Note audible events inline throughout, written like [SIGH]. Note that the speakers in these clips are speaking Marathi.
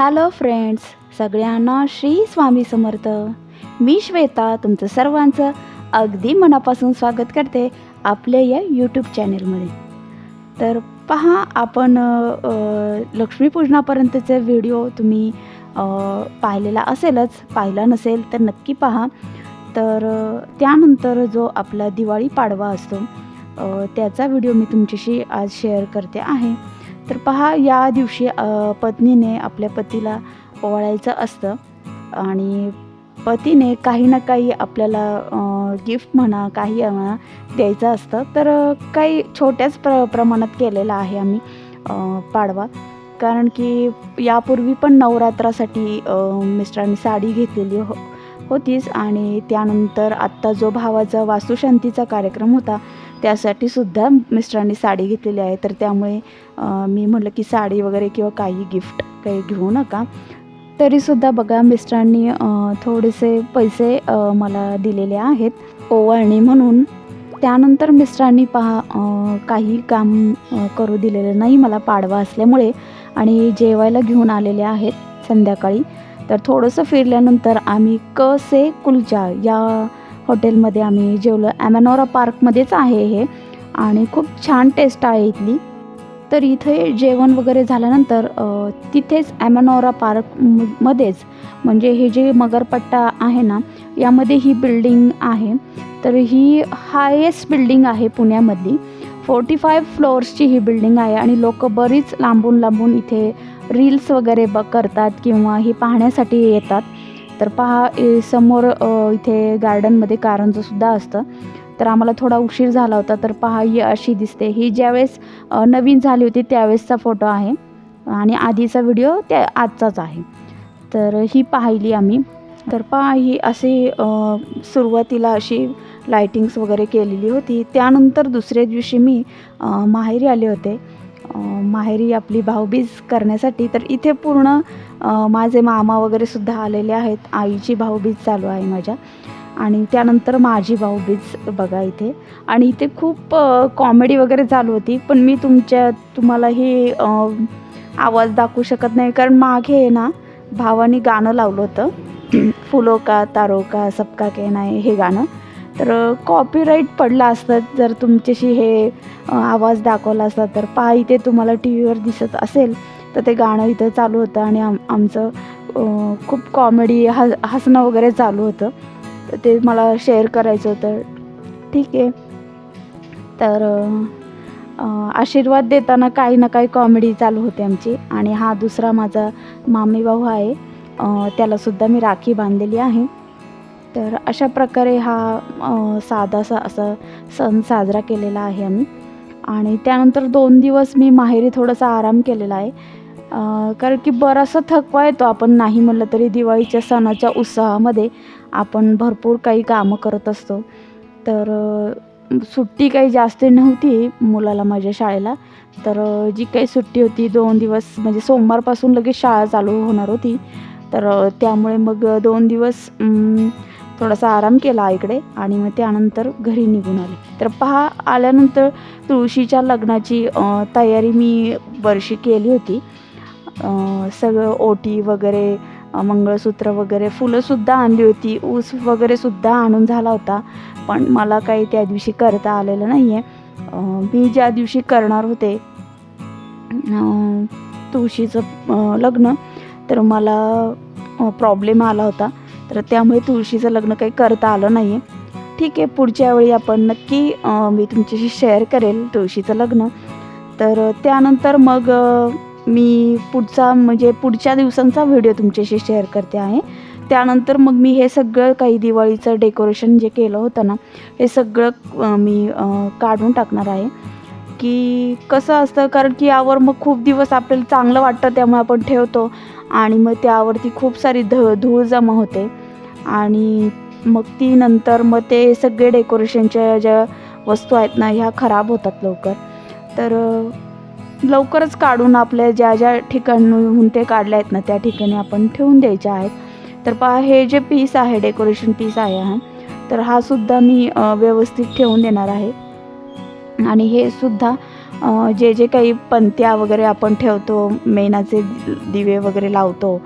हॅलो फ्रेंड्स सगळ्यांना श्री स्वामी समर्थ. मी श्वेता तुमचं सर्वांचं अगदी मनापासून स्वागत करते आपल्या या यूट्यूब चॅनेलमध्ये तर पहा आपण लक्ष्मीपूजनापर्यंतचे व्हिडिओ तुम्ही पाहिलेला असेलच. पाहिला नसेल तर नक्की पहा. तर त्यानंतर जो आपला दिवाळी पाडवा असतो त्याचा व्हिडिओ मी तुमच्याशी आज शेअर करते आहे. तर पहा या दिवशी पत्नीने आपल्या पतीला ओवाळायचं असतं आणि पतीने काही ना काही आपल्याला गिफ्ट म्हणा काही म्हणा द्यायचं असतं. तर काही छोट्याच प्र प्रमाणात केलेलं आहे आम्ही पाडवा. कारण की यापूर्वी पण नवरात्रासाठी मिस्टरांनी साडी घेतलेली हो होतीच. आणि त्यानंतर आत्ता जो भावाचा वास्तुशांतीचा कार्यक्रम होता त्यासाठी सुद्धा मिस्टरांनी साडी घेतलेली आहे. तर त्यामुळे मी म्हटलं की साडी वगैरे किंवा काही गिफ्ट काही घेऊ नका. तरीसुद्धा बघा मिस्टरांनी थोडेसे पैसे मला दिलेले आहेत. ओवाळणी म्हणून. त्यानंतर मिस्टरांनी पहा काही काम करू दिलेलं नाही मला पाडवा असल्यामुळे. आणि जेवायला घेऊन आलेले आहेत संध्याकाळी. तर थोडंसं फिरल्यानंतर आम्ही कसे कुलचा या हॉटेलमध्ये आम्ही जेवलो. ॲमॅनोरा पार्कमध्येच आहे हे आणि खूप छान टेस्ट आहे इथली. तर इथे जेवण वगैरे झाल्यानंतर तिथेच ॲमॅनोरा पार्क मध्येच म्हणजे हे जे मगरपट्टा आहे ना यामध्ये ही बिल्डिंग आहे. तर ही हायेस्ट बिल्डिंग आहे पुण्यामधली. फोर्टी फाईव्ह फ्लोअर्सची ही बिल्डिंग आहे आणि लोक बरीच लांबून लांबून इथे रील्स वगैरे ब करतात किंवा ही पाहण्यासाठी येतात. तर पहा ए, समोर इथे गार्डनमध्ये कारंजंसुद्धा असतं. तर आम्हाला थोडा उशीर झाला होता तर पहा ही अशी दिसते. ही ज्यावेळेस नवीन झाली होती त्यावेळेसचा फोटो आहे. आणि आधीचा व्हिडिओ त्या आजचाच आहे. तर ही पाहिली आम्ही. तर पहा ही अशी सुरुवातीला अशी लायटिंग्स वगैरे केलेली होती. त्यानंतर दुसऱ्या दिवशी मी माहेरी आले होते. माहेरी आपली भाऊबीज करण्यासाठी तर इथे पूर्ण माझे मामा वगैरे सुद्धा आलेले आहेत. आईची भाऊबीज चालू आहे माझ्या. आणि त्यानंतर माझी भाऊबीज बघा इथे. आणि इथे खूप कॉमेडी वगैरे चालू होती. पण मी तुमच्या तुम्हाला ही आवाज दाखवू शकत नाही. कारण मागे आहे ना भावाने गाणं लावलं होतं. [CLEARS THROAT] फुलो का तारो का सबका कहना नाही हे गाणं. तर कॉपीराईट पडलं असतं जर तुमच्याशी हे आवाज दाखवला असता तर पहा इथे तुम्हाला टी व्हीवर दिसत असेल तर ते गाणं इथं चालू होतं आणि आम आमचं खूप कॉमेडी ह हसणं वगैरे चालू होतं. तर ते मला शेअर करायचं होतं. ठीक आहे. तर आशीर्वाद देताना काही ना काही कॉमेडी चालू होते आमची. आणि हा दुसरा माझा मामी भाऊ आहे. त्यालासुद्धा मी राखी बांधलेली आहे. तर अशा प्रकारे हा साधासा असा सण साजरा केलेला आहे आम्ही. आणि त्यानंतर दोन दिवस मी माहेरी थोडासा आराम केलेला आहे. कारण की बराचसा थकवा येतो आपण नाही म्हटलं तरी दिवाळीच्या सणाच्या उत्साहामध्ये आपण भरपूर काही कामं करत असतो. तर सुट्टी काही जास्त नव्हती मुलाला माझ्या शाळेला. तर जी काही सुट्टी होती दोन दिवस म्हणजे सोमवारपासून लगेच शाळा चालू होणार होती. तर त्यामुळे मग दोन दिवस थोडासा आराम केला इकडे आणि मग त्यानंतर घरी निघून आले. तर पहा आल्यानंतर तुळशीच्या लग्नाची तयारी मी वर्षी केली होती. सगळं ओटी वगैरे मंगळसूत्र वगैरे फुलंसुद्धा आणली होती. ऊस वगैरेसुद्धा आणून झाला होता. पण मला काही त्या दिवशी करता आलेलं नाही आहे मी ज्या दिवशी करणार होते तुळशीचं लग्न तर मला प्रॉब्लेम आला होता. तर त्यामुळे तुळशीचं लग्न काही करता आलं नाही आहे ठीक आहे पुढच्या वेळी आपण नक्की मी तुमच्याशी शेअर करेल तुळशीचं लग्न. तर त्यानंतर मग मी पुढचा म्हणजे पुढच्या दिवसांचा व्हिडिओ तुमच्याशी शेअर करते आहे. त्यानंतर मग मी हे सगळं काही दिवाळीचं डेकोरेशन जे केलं होतं ना हे सगळं मी काढून टाकणार आहे. की कसं असतं कारण की यावर मग खूप दिवस आपल्याला चांगलं वाटतं त्यामुळे आपण ठेवतो. आणि मग त्यावरती खूप सारी ध धूळ जमा होते. आणि मग ती नंतर मग ते सगळे डेकोरेशनच्या ज्या वस्तू आहेत ना ह्या खराब होतात लवकर. तर लवकरच काढून आपल्या ज्या ज्या ठिकाणहून ते काढले आहेत ना त्या ठिकाणी आपण ठेवून द्यायचे आहेत. तर पहा हे जे पीस आहे डेकोरेशन पीस आहे हा तर हा सुद्धा मी व्यवस्थित ठेवून देणार आहे. आणि हे सुद्धा जे जे काही पंत्या वगैरे आपण ठेवतो मेणाचे दिवे वगैरे लावतो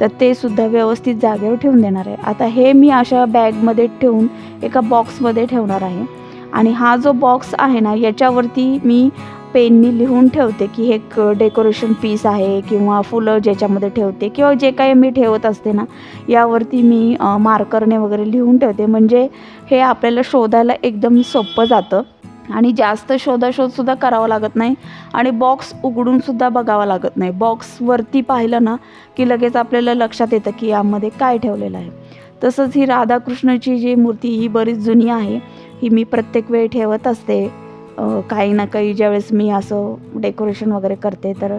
तर ते सुद्धा व्यवस्थित जागेवर ठेवून देणार आहे. आता हे मी अशा बॅगमध्ये ठेवून एका बॉक्समध्ये ठेवणार आहे. आणि हा जो बॉक्स आहे ना याच्यावरती मी पेननी लिहून ठेवते की हे एक डेकोरेशन पीस आहे किंवा फुलं ज्याच्यामध्ये ठेवते किंवा जे काही मी ठेवत असते ना यावरती मी मार्करने वगैरे लिहून ठेवते. म्हणजे हे आपल्याला शोधायला एकदम सोपं जातं. आणि जास्त शोधाशोधसुद्धा करावं लागत नाही. आणि बॉक्स उघडूनसुद्धा बघावं लागत नाही. बॉक्सवरती पाहिलं ना की लगेच आपल्याला लक्षात येतं की यामध्ये काय ठेवलेलं आहे. तसंच ही राधाकृष्णाची जी मूर्ती ही बरीच जुनी आहे. ही मी प्रत्येक वेळी ठेवत असते. काही ना काही ज्यावेळेस मी असं डेकोरेशन वगैरे करते तर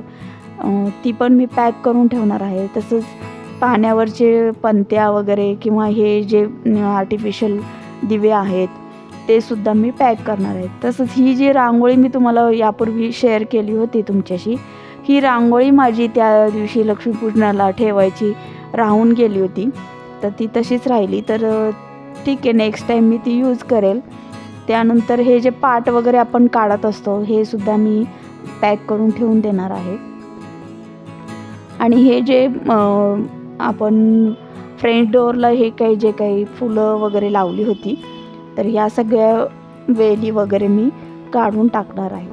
ती पण मी पॅक करून ठेवणार आहे. तसंच पाण्यावरचे पंत्या वगैरे किंवा हे जे आर्टिफिशियल दिवे आहेत ते सुद्धा मी पॅक करणार आहे. तसंच ही जी रांगोळी मी तुम्हाला यापूर्वी शेअर केली होती तुमच्याशी ही रांगोळी माझी त्या दिवशी लक्ष्मीपूजनाला ठेवायची राहून गेली होती. तर ती तशीच राहिली. तर ठीक आहे नेक्स्ट टाईम मी ती यूज करेल. त्यानंतर हे जे पाट वगैरे आपण काढत असतो हे सुद्धा मी पॅक करून ठेवून देणार आहे. आणि हे जे आपण फ्रेंच डोअरला हे काही जे काही फुलं वगैरे लावली होती तर ह्या सगळ्या वेली वगैरे मी काढून टाकणार आहे.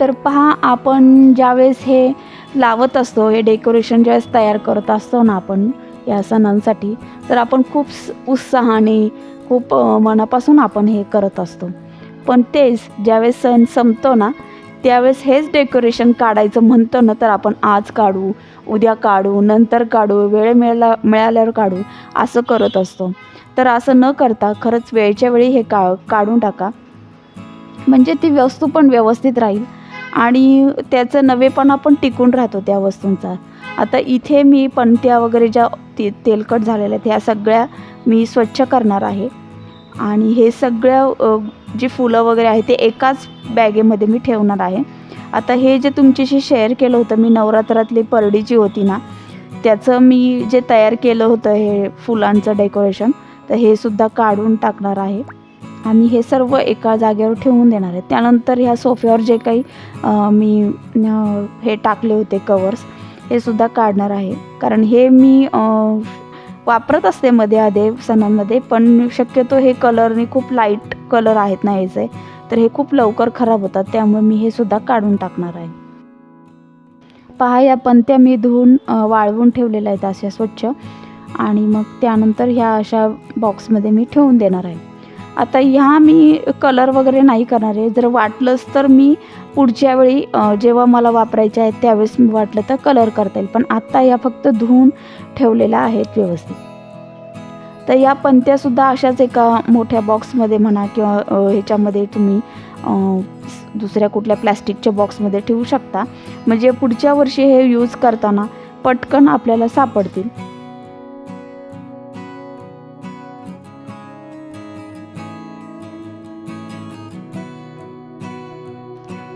तर पहा आपण ज्यावेळेस हे लावत असतो हे डेकोरेशन ज्यावेळेस तयार करत असतो ना आपण या सणांसाठी तर आपण खूप उत्साहाने खूप मनापासून आपण हे करत असतो. पण तेच ज्यावेळेस सण संपतो ना त्यावेळेस हेच डेकोरेशन काढायचं म्हणतो ना तर आपण आज काढू उद्या काढू नंतर काढू वेळ मिळाला मिळाल्यावर काढू असं करत असतो. तर असं न करता खरंच वेळच्या वेळी हे का काढून टाका. म्हणजे ती वस्तू पण व्यवस्थित राहील. आणि त्याचं नवेपणा पण टिकून राहतो त्या वस्तूंचा. आता इथे मी पणत्या वगैरे ज्या ते तेलकट झालेल्या आहेत ह्या सगळ्या मी स्वच्छ करणार आहे. आणि हे सगळ्या जे जी फुलं वगैरे आहे ते एकाच बॅगेमध्ये मी ठेवणार आहे. आता हे जे तुमच्याशी शेअर केलं होतं मी नवरात्रातली परडी जी होती ना त्याचं मी जे तयार केलं होतं हे फुलांचं डेकोरेशन तर हे सुद्धा काढून टाकणार आहे. आणि हे सर्व एका जागेवर ठेवून देणार आहे. त्यानंतर ह्या सोफ्यावर जे काही मी हे टाकले होते कवर्स हे सुद्धा काढणार आहे. कारण हे मी वापरत असते मध्ये आधे सणांमध्ये पण शक्यतो हे कलरने खूप लाइट कलर आहेत ना याचे. तर हे खूप लवकर खराब होतात. त्यामुळे मी हे सुद्धा काढून टाकणार आहे. पहा या पंत्या मी धुवून वाळवून ठेवलेल्या आहेत अशा स्वच्छ. आणि मग त्यानंतर ह्या अशा बॉक्समध्ये मी ठेवून देणार आहे. आता ह्या मी कलर वगैरे नाही करणार आहे. जर वाटलंच तर मी पुढच्या वेळी जेव्हा मला वापरायच्या आहेत त्यावेळेस मी वाटलं तर कलर करता येईल. पण आत्ता या फक्त धुवून ठेवलेल्या आहेत व्यवस्थित. तर या पंत्यासुद्धा अशाच एका मोठ्या बॉक्समध्ये म्हणा किंवा ह्याच्यामध्ये तुम्ही दुसऱ्या कुठल्या प्लॅस्टिकच्या बॉक्समध्ये ठेवू शकता. म्हणजे पुढच्या वर्षी हे यूज करताना पटकन आपल्याला सापडतील.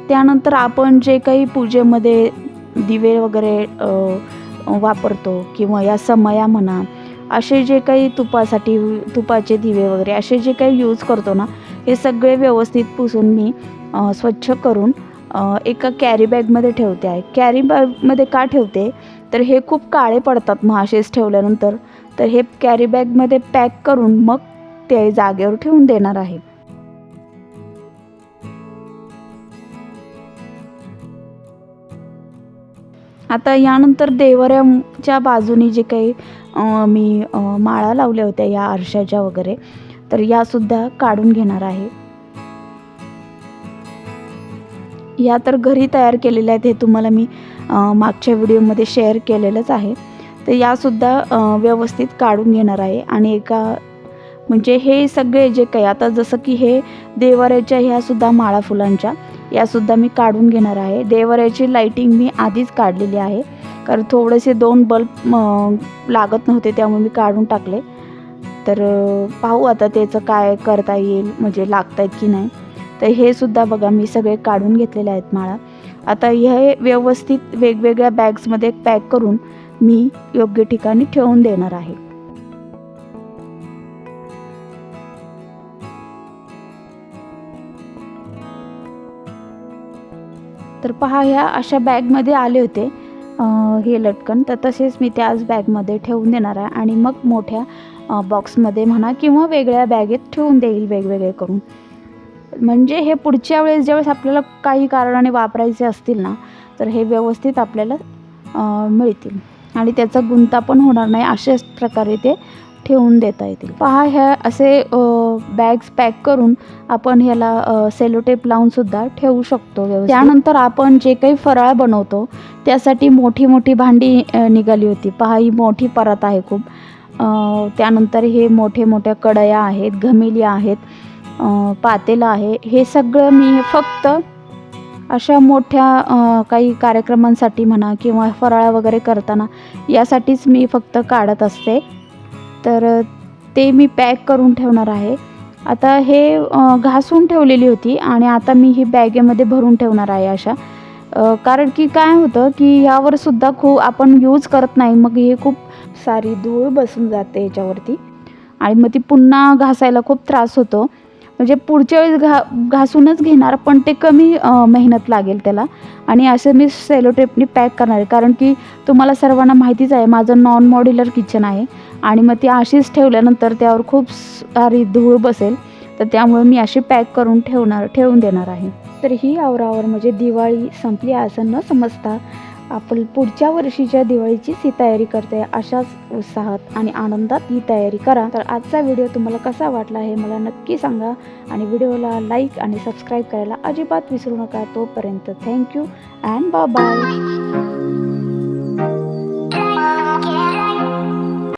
त्यानंतर आपण जे काही पूजेमध्ये दिवे वगैरे वापरतो किंवा या समया म्हणा असे जे काही तुपासाठी तुपाचे दिवे वगैरे असे जे काही यूज करतो ना हे सगळे व्यवस्थित पुसून मी स्वच्छ करून एका कॅरी बॅगमध्ये ठेवते. आहे कॅरी बॅगमध्ये का ठेवते? तर हे खूप काळे पडतात मग असेच ठेवल्यानंतर. तर हे कॅरी बॅगमध्ये पॅक करून मग ते जागेवर ठेवून देणार आहे. आता यानंतर देवऱ्याच्या बाजूनी जे काही मी माळा लावल्या होत्या या आरशाच्या वगैरे तर यासुद्धा काढून घेणार आहे. या तर घरी तयार केलेल्या आहेत हे तुम्हाला मी मागच्या व्हिडिओमध्ये शेअर केलेलंच आहे. तर यासुद्धा व्यवस्थित काढून घेणार आहे आणि एका म्हणजे हे सगळे जे काही आता जसं की हे देवाऱ्याच्या ह्यासुद्धा माळा फुलांच्या यासुद्धा मी काढून घेणार आहे. देवाऱ्याची लाईटिंग मी आधीच काढलेली आहे. कारण थोडेसे दोन बल्ब लागत नव्हते त्यामुळे मी काढून टाकले. तर पाहू आता त्याचं काय करता येईल म्हणजे लागत आहेत की नाही. तर हे सुद्धा बघा मी सगळे काढून घेतलेले आहेत माळा. आता हे व्यवस्थित वेगवेगळ्या बॅग्समध्ये पॅक करून मी योग्य ठिकाणी ठेवून देणार आहे. तर पहा ह्या अशा बॅगमध्ये आले होते. हे लटकन. तर तसेच मी त्याच बॅगमध्ये ठेवून देणार आहे आणि मग मोठ्या बॉक्समध्ये म्हणा किंवा वेगळ्या बॅगेत ठेवून देईल वेगवेगळे करून. म्हणजे हे पुढच्या वेळेस ज्यावेळेस आपल्याला काही कारणाने वापरायचे असतील ना तर हे व्यवस्थित आपल्याला मिळतील. आणि त्याचा गुंता पण होणार नाही अशाच प्रकारे ते ठेवून देता येतील. पहा ह्या असे बॅग्स पॅक करून आपण ह्याला सेलोटेप लावून सुद्धा ठेवू शकतो व्यवस्थित. त्यानंतर आपण जे काही फराळ बनवतो त्यासाठी मोठी मोठी भांडी निघाली होती. पहा ही मोठी परत आहे खूप. त्यानंतर हे मोठे मोठ्या कढया आहेत घमेल्या आहेत पातेलं आहे. हे सगळं मी फक्त अशा मोठ्या काही कार्यक्रमांसाठी म्हणा किंवा फराळ वगैरे करताना यासाठीच मी फक्त काढत असते. तर ते मी पॅक करून ठेवणार आहे. आता हे घासून ठेवलेली होती आणि आता मी ही बॅगेमध्ये भरून ठेवणार आहे अशा. कारण की काय होतं की यावर सुद्धा खूप आपण यूज करत नाही. मग हे खूप सारी धूळ बसून जाते याच्यावरती. आणि मग ती पुन्हा घासायला खूप त्रास होतो. म्हणजे पुढच्या वेळेस घा घासूनच घेणार पण ते कमी मेहनत लागेल त्याला. आणि असं मी सेलो टेपनी पॅक करणार आहे. कारण की तुम्हाला सर्वांना माहितीच आहे माझं नॉन मॉड्युलर किचन आहे. आणि मग ती अशीच ठेवल्यानंतर त्यावर खूप सारी धूळ बसेल. तर त्यामुळे मी अशी पॅक करून ठेवणार ठेवून देणार आहे. तर ही आवरावर म्हणजे दिवाळी संपली असं न समजता आपण पुढच्या वर्षीच्या दिवाळीचीच ही तयारी करते. अशाच उत्साहात आणि आनंदात ही तयारी करा. तर आजचा व्हिडिओ तुम्हाला कसा वाटला हे मला नक्की सांगा. आणि व्हिडिओला लाईक आणि सबस्क्राईब करायला अजिबात विसरू नका. तोपर्यंत थँक्यू अँड बाय बाय.